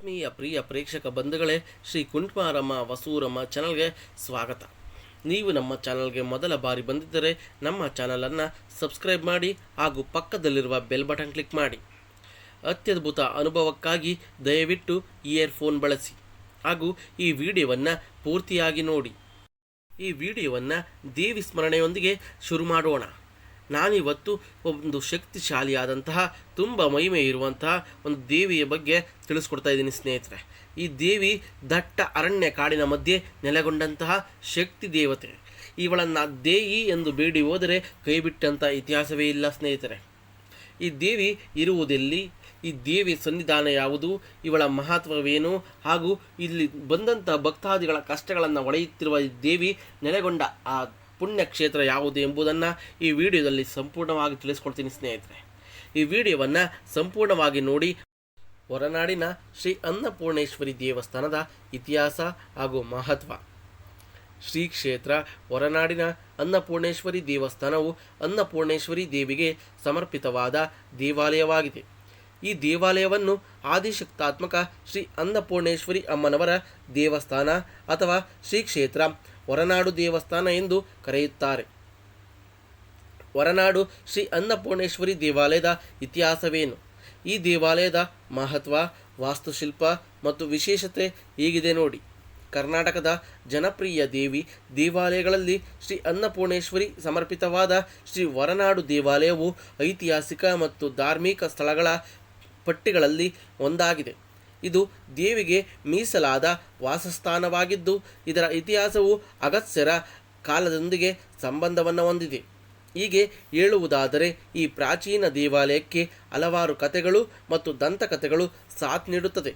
ಆತ್ಮೀಯ ಪ್ರಿಯ ಪ್ರೇಕ್ಷಕ ಬಂಧುಗಳೇ, ಶ್ರೀ ಕುಂಟ್ಮಾರಮ್ಮ ವಸೂರಮ್ಮ ಚಾನಲ್ಗೆ ಸ್ವಾಗತ. ನೀವು ನಮ್ಮ ಚಾನಲ್ಗೆ ಮೊದಲ ಬಾರಿ ಬಂದಿದ್ದರೆ ನಮ್ಮ ಚಾನಲನ್ನು ಸಬ್ಸ್ಕ್ರೈಬ್ ಮಾಡಿ ಹಾಗೂ ಪಕ್ಕದಲ್ಲಿರುವ ಬೆಲ್ ಬಟನ್ ಕ್ಲಿಕ್ ಮಾಡಿ. ಅತ್ಯದ್ಭುತ ಅನುಭವಕ್ಕಾಗಿ ದಯವಿಟ್ಟು ಇಯರ್ಫೋನ್ ಬಳಸಿ ಹಾಗೂ ಈ ವಿಡಿಯೋವನ್ನು ಪೂರ್ತಿಯಾಗಿ ನೋಡಿ. ಈ ವಿಡಿಯೋವನ್ನು ದೇವಿ ಸ್ಮರಣೆಯೊಂದಿಗೆ ಶುರು ಮಾಡೋಣ. ನಾನಿವತ್ತು ಒಂದು ಶಕ್ತಿಶಾಲಿಯಾದಂತಹ ತುಂಬ ಮಹಿಮೆ ಇರುವಂತಹ ಒಂದು ದೇವಿಯ ಬಗ್ಗೆ ತಿಳಿಸ್ಕೊಡ್ತಾ ಇದ್ದೀನಿ ಸ್ನೇಹಿತರೆ. ಈ ದೇವಿ ದಟ್ಟ ಅರಣ್ಯ ಕಾಡಿನ ಮಧ್ಯೆ ನೆಲೆಗೊಂಡಂತಹ ಶಕ್ತಿ ದೇವತೆ. ಇವಳನ್ನು ದೇಯಿ ಎಂದು ಬೇಡಿ ಹೋದರೆ ಕೈಬಿಟ್ಟಂಥ ಇತಿಹಾಸವೇ ಇಲ್ಲ ಸ್ನೇಹಿತರೆ. ಈ ದೇವಿ ಇರುವುದೆಲ್ಲಿ? ಈ ದೇವಿ ಸನ್ನಿಧಾನ ಯಾವುದು? ಇವಳ ಮಹತ್ವವೇನು? ಹಾಗೂ ಇಲ್ಲಿ ಬಂದಂಥ ಭಕ್ತಾದಿಗಳ ಕಷ್ಟಗಳನ್ನು ಒಡೆಯುತ್ತಿರುವ ಈ ದೇವಿ ನೆಲೆಗೊಂಡ ಆ ಪುಣ್ಯ ಕ್ಷೇತ್ರ ಯಾವುದು ಎಂಬುದನ್ನು ಈ ವಿಡಿಯೋದಲ್ಲಿ ಸಂಪೂರ್ಣವಾಗಿ ತಿಳಿಸ್ಕೊಡ್ತೀನಿ ಸ್ನೇಹಿತರೆ. ಈ ವಿಡಿಯೋವನ್ನು ಸಂಪೂರ್ಣವಾಗಿ ನೋಡಿ ಹೊರನಾಡಿನ ಶ್ರೀ ಅನ್ನಪೂರ್ಣೇಶ್ವರಿ ದೇವಸ್ಥಾನದ ಇತಿಹಾಸ ಹಾಗೂ ಮಹತ್ವ. ಶ್ರೀ ಕ್ಷೇತ್ರ ಹೊರನಾಡಿನ ಅನ್ನಪೂರ್ಣೇಶ್ವರಿ ದೇವಸ್ಥಾನವು ಅನ್ನಪೂರ್ಣೇಶ್ವರಿ ದೇವಿಗೆ ಸಮರ್ಪಿತವಾದ ದೇವಾಲಯವಾಗಿದೆ. ಈ ದೇವಾಲಯವನ್ನು ಆದಿಶಕ್ತಾತ್ಮಕ ಶ್ರೀ ಅನ್ನಪೂರ್ಣೇಶ್ವರಿ ಅಮ್ಮನವರ ದೇವಸ್ಥಾನ ಅಥವಾ ಶ್ರೀ ಕ್ಷೇತ್ರ ಹೊರನಾಡು ದೇವಸ್ಥಾನ ಎಂದು ಕರೆಯುತ್ತಾರೆ. ಹೊರನಾಡು ಶ್ರೀ ಅನ್ನಪೂರ್ಣೇಶ್ವರಿ ದೇವಾಲಯದ ಇತಿಹಾಸವೇನು? ಈ ದೇವಾಲಯದ ಮಹತ್ವ, ವಾಸ್ತುಶಿಲ್ಪ ಮತ್ತು ವಿಶೇಷತೆ ಹೀಗಿದೆ ನೋಡಿ. ಕರ್ನಾಟಕದ ಜನಪ್ರಿಯ ದೇವಿ ದೇವಾಲಯಗಳಲ್ಲಿ ಶ್ರೀ ಅನ್ನಪೂರ್ಣೇಶ್ವರಿ ಸಮರ್ಪಿತವಾದ ಶ್ರೀ ಹೊರನಾಡು ದೇವಾಲಯವು ಐತಿಹಾಸಿಕ ಮತ್ತು ಧಾರ್ಮಿಕ ಸ್ಥಳಗಳ ಪಟ್ಟಿಗಳಲ್ಲಿ ಒಂದಾಗಿದೆ. ಇದು ದೇವಿಗೆ ಮೀಸಲಾದ ವಾಸಸ್ಥಾನವಾಗಿದ್ದು, ಇದರ ಇತಿಹಾಸವು ಅಗತ್ಯರ ಕಾಲದೊಂದಿಗೆ ಸಂಬಂಧವನ್ನು ಹೊಂದಿದೆ. ಹೀಗೆ ಹೇಳುವುದಾದರೆ, ಈ ಪ್ರಾಚೀನ ದೇವಾಲಯಕ್ಕೆ ಹಲವಾರು ಕಥೆಗಳು ಮತ್ತು ದಂತಕಥೆಗಳು ಸಾಥ್ ನೀಡುತ್ತದೆ.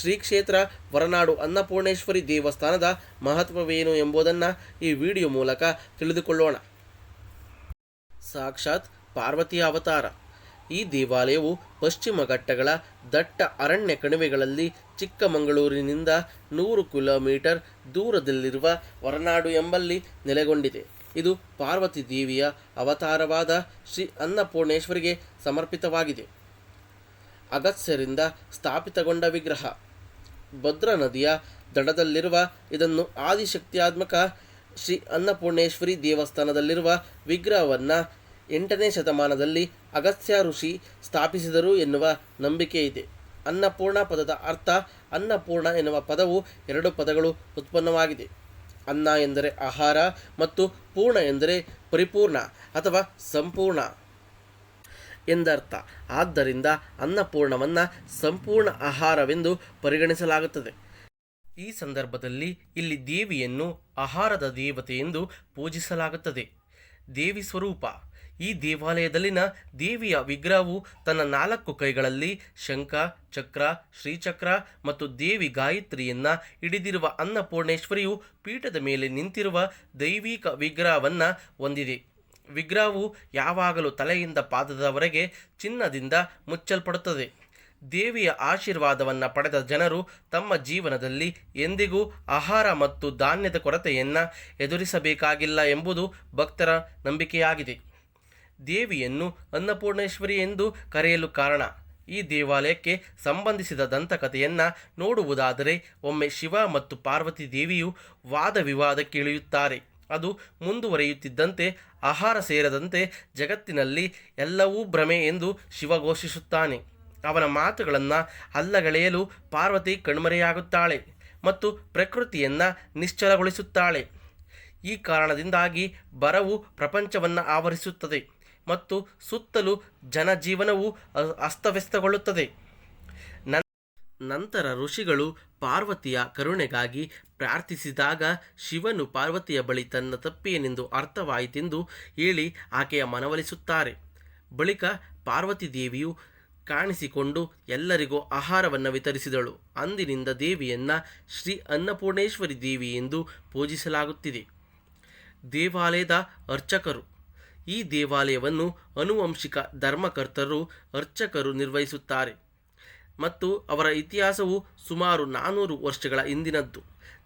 ಶ್ರೀ ಕ್ಷೇತ್ರ ಹೊರನಾಡು ಅನ್ನಪೂರ್ಣೇಶ್ವರಿ ದೇವಸ್ಥಾನದ ಮಹತ್ವವೇನು ಎಂಬುದನ್ನು ಈ ವಿಡಿಯೋ ಮೂಲಕ ತಿಳಿದುಕೊಳ್ಳೋಣ. ಸಾಕ್ಷಾತ್ ಪಾರ್ವತಿಯ ಅವತಾರ. ಈ ದೇವಾಲಯವು ಪಶ್ಚಿಮ ಘಟ್ಟಗಳ ದಟ್ಟ ಅರಣ್ಯ ಕಣಿವೆಗಳಲ್ಲಿ ಚಿಕ್ಕಮಗಳೂರಿನಿಂದ ನೂರು ಕಿಲೋಮೀಟರ್ ದೂರದಲ್ಲಿರುವ ಹೊರನಾಡು ಎಂಬಲ್ಲಿ ನೆಲೆಗೊಂಡಿದೆ. ಇದು ಪಾರ್ವತಿ ದೇವಿಯ ಅವತಾರವಾದ ಶ್ರೀ ಅನ್ನಪೂರ್ಣೇಶ್ವರಿಗೆ ಸಮರ್ಪಿತವಾಗಿದೆ. ಅಗತ್ಯರಿಂದ ಸ್ಥಾಪಿತಗೊಂಡ ವಿಗ್ರಹ. ಭದ್ರಾ ನದಿಯ ದಡದಲ್ಲಿರುವ ಇದನ್ನು ಆದಿಶಕ್ತಿಯಾತ್ಮಕ ಶ್ರೀ ಅನ್ನಪೂರ್ಣೇಶ್ವರಿ ದೇವಸ್ಥಾನದಲ್ಲಿರುವ ವಿಗ್ರಹವನ್ನು ಎಂಟನೇ ಶತಮಾನದಲ್ಲಿ ಅಗಸ್ತ್ಯ ಋಷಿ ಸ್ಥಾಪಿಸಿದರು ಎನ್ನುವ ನಂಬಿಕೆ ಇದೆ. ಅನ್ನಪೂರ್ಣ ಪದದ ಅರ್ಥ ಅನ್ನಪೂರ್ಣ ಎನ್ನುವ ಪದವು ಎರಡು ಪದಗಳು ಉತ್ಪನ್ನವಾಗಿದೆ. ಅನ್ನ ಎಂದರೆ ಆಹಾರ ಮತ್ತು ಪೂರ್ಣ ಎಂದರೆ ಪರಿಪೂರ್ಣ ಅಥವಾ ಸಂಪೂರ್ಣ ಎಂದರ್ಥ. ಆದ್ದರಿಂದ ಅನ್ನಪೂರ್ಣವನ್ನು ಸಂಪೂರ್ಣ ಆಹಾರವೆಂದು ಪರಿಗಣಿಸಲಾಗುತ್ತದೆ. ಈ ಸಂದರ್ಭದಲ್ಲಿ ಇಲ್ಲಿ ದೇವಿಯನ್ನು ಆಹಾರದ ದೇವತೆ ಎಂದು ಪೂಜಿಸಲಾಗುತ್ತದೆ. ದೇವಿ ಸ್ವರೂಪ ಈ ದೇವಾಲಯದಲ್ಲಿನ ದೇವಿಯ ವಿಗ್ರಹವು ತನ್ನ ನಾಲ್ಕು ಕೈಗಳಲ್ಲಿ ಶಂಖ, ಚಕ್ರ, ಶ್ರೀಚಕ್ರ ಮತ್ತು ದೇವಿ ಗಾಯತ್ರಿಯನ್ನ ಹಿಡಿದಿರುವ ಅನ್ನಪೂರ್ಣೇಶ್ವರಿಯು ಪೀಠದ ಮೇಲೆ ನಿಂತಿರುವ ದೈವಿಕ ವಿಗ್ರಹವನ್ನು ಹೊಂದಿದೆ. ವಿಗ್ರಹವು ಯಾವಾಗಲೂ ತಲೆಯಿಂದ ಪಾದದವರೆಗೆ ಚಿನ್ನದಿಂದ ಮುಚ್ಚಲ್ಪಡುತ್ತದೆ. ದೇವಿಯ ಆಶೀರ್ವಾದವನ್ನು ಪಡೆದ ಜನರು ತಮ್ಮ ಜೀವನದಲ್ಲಿ ಎಂದಿಗೂ ಆಹಾರ ಮತ್ತು ಧಾನ್ಯದ ಕೊರತೆಯನ್ನು ಎದುರಿಸಬೇಕಾಗಿಲ್ಲ ಎಂಬುದು ಭಕ್ತರ ನಂಬಿಕೆಯಾಗಿದೆ. ದೇವಿಯನ್ನು ಅನ್ನಪೂರ್ಣೇಶ್ವರಿ ಎಂದು ಕರೆಯಲು ಕಾರಣ. ಈ ದೇವಾಲಯಕ್ಕೆ ಸಂಬಂಧಿಸಿದ ದಂತಕಥೆಯನ್ನು ನೋಡುವುದಾದರೆ ಒಮ್ಮೆ ಶಿವ ಮತ್ತು ಪಾರ್ವತಿ ದೇವಿಯು ವಾದ ವಿವಾದಕ್ಕೆ ಇಳಿಯುತ್ತಾರೆ. ಅದು ಮುಂದುವರಿಯುತ್ತಿದ್ದಂತೆ, ಆಹಾರ ಸೇರದಂತೆ ಜಗತ್ತಿನಲ್ಲಿ ಎಲ್ಲವೂ ಭ್ರಮೆ ಎಂದು ಶಿವ ಘೋಷಿಸುತ್ತಾನೆ. ಅವನ ಮಾತುಗಳನ್ನು ಅಲ್ಲಗಳೆಯಲು ಪಾರ್ವತಿ ಕಣ್ಮರೆಯಾಗುತ್ತಾಳೆ ಮತ್ತು ಪ್ರಕೃತಿಯನ್ನು ನಿಶ್ಚಲಗೊಳಿಸುತ್ತಾಳೆ. ಈ ಕಾರಣದಿಂದಾಗಿ ಬರವು ಪ್ರಪಂಚವನ್ನು ಆವರಿಸುತ್ತದೆ. ಮತ್ತು ಸುತ್ತಲೂ ಜನಜೀವನವು ಅಸ್ತವ್ಯಸ್ತಗೊಳ್ಳುತ್ತದೆ. ನಂತರ ಋಷಿಗಳು ಪಾರ್ವತಿಯ ಕರುಣೆಗಾಗಿ ಪ್ರಾರ್ಥಿಸಿದಾಗ ಶಿವನು ಪಾರ್ವತಿಯ ಬಳಿ ತನ್ನ ತಪ್ಪೇನೆಂದು ಅರ್ಥವಾಯಿತೆಂದು ಹೇಳಿ ಆಕೆಯ ಮನವೊಲಿಸುತ್ತಾರೆ. ಬಳಿಕ ಪಾರ್ವತಿ ದೇವಿಯು ಕಾಣಿಸಿಕೊಂಡು ಎಲ್ಲರಿಗೂ ಆಹಾರವನ್ನು ವಿತರಿಸಿದಳು. ಅಂದಿನಿಂದ ದೇವಿಯನ್ನು ಶ್ರೀ ಅನ್ನಪೂರ್ಣೇಶ್ವರಿ ದೇವಿ ಎಂದು ಪೂಜಿಸಲಾಗುತ್ತಿದೆ. ದೇವಾಲಯದ ಅರ್ಚಕರು ಈ ದೇವಾಲಯವನ್ನು ಅನುವಂಶಿಕ ಧರ್ಮಕರ್ತರು, ಅರ್ಚಕರು ನಿರ್ವಹಿಸುತ್ತಾರೆ. ಮತ್ತು ಅವರ ಇತಿಹಾಸವು ಸುಮಾರು ನಾನ್ನೂರು ವರ್ಷಗಳ ಹಿಂದಿನದ್ದು.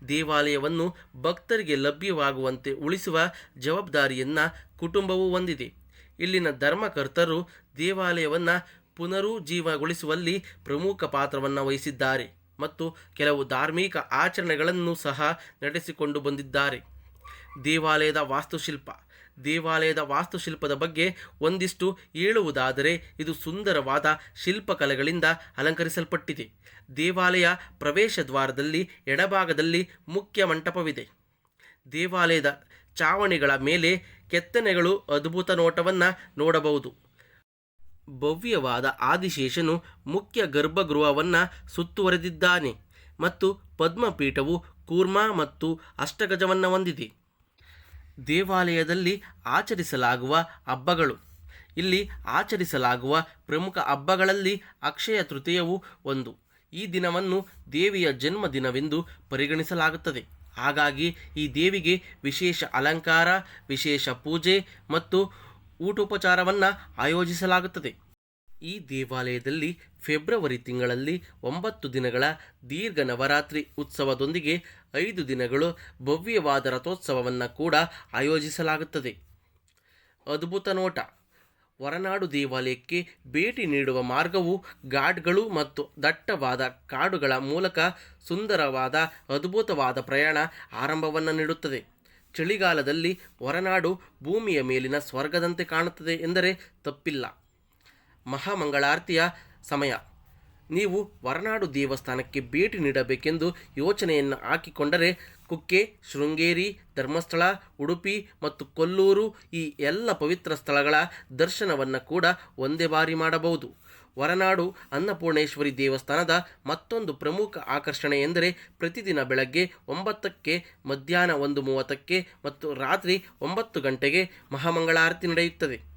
ದೇವಾಲಯವನ್ನು ಭಕ್ತರಿಗೆ ಲಭ್ಯವಾಗುವಂತೆ ಉಳಿಸುವ ಜವಾಬ್ದಾರಿಯನ್ನು ಕುಟುಂಬವು ಹೊಂದಿದೆ. ಇಲ್ಲಿನ ಧರ್ಮಕರ್ತರು ದೇವಾಲಯವನ್ನು ಪುನರುಜ್ಜೀವಗೊಳಿಸುವಲ್ಲಿ ಪ್ರಮುಖ ಪಾತ್ರವನ್ನು ವಹಿಸಿದ್ದಾರೆ ಮತ್ತು ಕೆಲವು ಧಾರ್ಮಿಕ ಆಚರಣೆಗಳನ್ನು ಸಹ ನಡೆಸಿಕೊಂಡು ಬಂದಿದ್ದಾರೆ. ದೇವಾಲಯದ ವಾಸ್ತುಶಿಲ್ಪ. ದೇವಾಲಯದ ವಾಸ್ತುಶಿಲ್ಪದ ಬಗ್ಗೆ ಒಂದಿಷ್ಟು ಹೇಳುವುದಾದರೆ ಇದು ಸುಂದರವಾದ ಶಿಲ್ಪಕಲೆಗಳಿಂದ ಅಲಂಕರಿಸಲ್ಪಟ್ಟಿದೆ. ದೇವಾಲಯ ಪ್ರವೇಶ ದ್ವಾರದಲ್ಲಿ ಎಡಭಾಗದಲ್ಲಿ ಮುಖ್ಯ ಮಂಟಪವಿದೆ. ದೇವಾಲಯದ ಚಾವಣಿಗಳ ಮೇಲೆ ಕೆತ್ತನೆಗಳು ಅದ್ಭುತ ನೋಟವನ್ನು ನೋಡಬಹುದು. ಭವ್ಯವಾದ ಆದಿಶೇಷನು ಮುಖ್ಯ ಗರ್ಭಗೃಹವನ್ನು ಸುತ್ತುವರೆದಿದ್ದಾನೆ ಮತ್ತು ಪದ್ಮಪೀಠವು ಕೂರ್ಮ ಮತ್ತು ಅಷ್ಟಗಜವನ್ನು ಹೊಂದಿದೆ. ದೇವಾಲಯದಲ್ಲಿ ಆಚರಿಸಲಾಗುವ ಹಬ್ಬಗಳು. ಇಲ್ಲಿ ಆಚರಿಸಲಾಗುವ ಪ್ರಮುಖ ಹಬ್ಬಗಳಲ್ಲಿ ಅಕ್ಷಯ ತೃತೀಯವು ಒಂದು. ಈ ದಿನವನ್ನು ದೇವಿಯ ಜನ್ಮದಿನವೆಂದು ಪರಿಗಣಿಸಲಾಗುತ್ತದೆ. ಹಾಗಾಗಿ ಈ ದೇವಿಗೆ ವಿಶೇಷ ಅಲಂಕಾರ, ವಿಶೇಷ ಪೂಜೆ ಮತ್ತು ಊಟೋಪಚಾರವನ್ನು ಆಯೋಜಿಸಲಾಗುತ್ತದೆ. ಈ ದೇವಾಲಯದಲ್ಲಿ ಫೆಬ್ರವರಿ ತಿಂಗಳಲ್ಲಿ ಒಂಬತ್ತು ದಿನಗಳ ದೀರ್ಘ ನವರಾತ್ರಿ ಉತ್ಸವದೊಂದಿಗೆ ಐದು ದಿನಗಳು ಭವ್ಯವಾದ ರಥೋತ್ಸವವನ್ನು ಕೂಡ ಆಯೋಜಿಸಲಾಗುತ್ತದೆ. ಅದ್ಭುತ ನೋಟ. ಹೊರನಾಡು ದೇವಾಲಯಕ್ಕೆ ಭೇಟಿ ನೀಡುವ ಮಾರ್ಗವು ಘಾಟ್ಗಳು ಮತ್ತು ದಟ್ಟವಾದ ಕಾಡುಗಳ ಮೂಲಕ ಸುಂದರವಾದ, ಅದ್ಭುತವಾದ ಪ್ರಯಾಣ ಆರಂಭವನ್ನು ನೀಡುತ್ತದೆ. ಚಳಿಗಾಲದಲ್ಲಿ ಹೊರನಾಡು ಭೂಮಿಯ ಮೇಲಿನ ಸ್ವರ್ಗದಂತೆ ಕಾಣುತ್ತದೆ ಎಂದರೆ ತಪ್ಪಿಲ್ಲ. ಮಹಾಮಂಗಳಾರತಿಯ ಸಮಯ. ನೀವು ಹೊರನಾಡು ದೇವಸ್ಥಾನಕ್ಕೆ ಭೇಟಿ ನೀಡಬೇಕೆಂದು ಯೋಚನೆಯನ್ನು ಹಾಕಿಕೊಂಡರೆ ಕುಕ್ಕೆ, ಶೃಂಗೇರಿ, ಧರ್ಮಸ್ಥಳ, ಉಡುಪಿ ಮತ್ತು ಕೊಲ್ಲೂರು ಈ ಎಲ್ಲ ಪವಿತ್ರ ಸ್ಥಳಗಳ ದರ್ಶನವನ್ನು ಕೂಡ ಒಂದೇ ಬಾರಿ ಮಾಡಬಹುದು. ಹೊರನಾಡು ಅನ್ನಪೂರ್ಣೇಶ್ವರಿ ದೇವಸ್ಥಾನದ ಮತ್ತೊಂದು ಪ್ರಮುಖ ಆಕರ್ಷಣೆ ಎಂದರೆ ಪ್ರತಿದಿನ ಬೆಳಗ್ಗೆ ಒಂಬತ್ತಕ್ಕೆ ಮಧ್ಯಾಹ್ನ ಒಂದು ಮೂವತ್ತಕ್ಕೆ ಮತ್ತು ರಾತ್ರಿ ಒಂಬತ್ತು ಗಂಟೆಗೆ ಮಹಾಮಂಗಳಾರತಿ ನಡೆಯುತ್ತದೆ.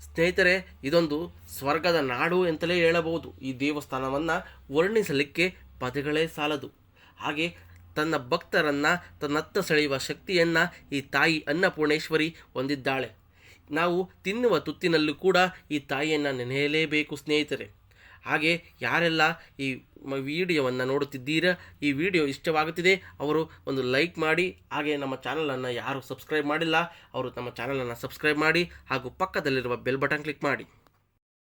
ಸ್ನೇಹಿತರೆ, ಇದೊಂದು ಸ್ವರ್ಗದ ನಾಡು ಅಂತಲೇ ಹೇಳಬಹುದು. ಈ ದೇವಸ್ಥಾನವನ್ನು ವರ್ಣಿಸಲಿಕ್ಕೆ ಪದಗಳೇ ಸಾಲದು. ಹಾಗೆ ತನ್ನ ಭಕ್ತರನ್ನು, ತನ್ನತ್ತ ಸೆಳೆಯುವ ಶಕ್ತಿಯನ್ನು ಈ ತಾಯಿ ಅನ್ನಪೂರ್ಣೇಶ್ವರಿ ಹೊಂದಿದ್ದಾಳೆ. ನಾವು ತಿನ್ನುವ ತುತ್ತಿನಲ್ಲೂ ಕೂಡ ಈ ತಾಯಿಯನ್ನು ನೆನೆಯಲೇಬೇಕು ಸ್ನೇಹಿತರೆ. ಹಾಗೆ ಯಾರೆಲ್ಲ ಈ ವಿಡಿಯೋವನ್ನು ನೋಡುತ್ತಿದ್ದೀರಾ, ಈ ವಿಡಿಯೋ ಇಷ್ಟವಾಗುತ್ತಿದೆ, ಅವರು ಒಂದು ಲೈಕ್ ಮಾಡಿ, ಹಾಗೆ ನಮ್ಮ ಚಾನಲನ್ನು ಯಾರು ಸಬ್ಸ್ಕ್ರೈಬ್ ಮಾಡಿಲ್ಲ, ಅವರು ನಮ್ಮ ಚಾನಲನ್ನು ಸಬ್ಸ್ಕ್ರೈಬ್ ಮಾಡಿ, ಹಾಗೂ ಪಕ್ಕದಲ್ಲಿರುವ ಬೆಲ್ ಬಟನ್ ಕ್ಲಿಕ್ ಮಾಡಿ.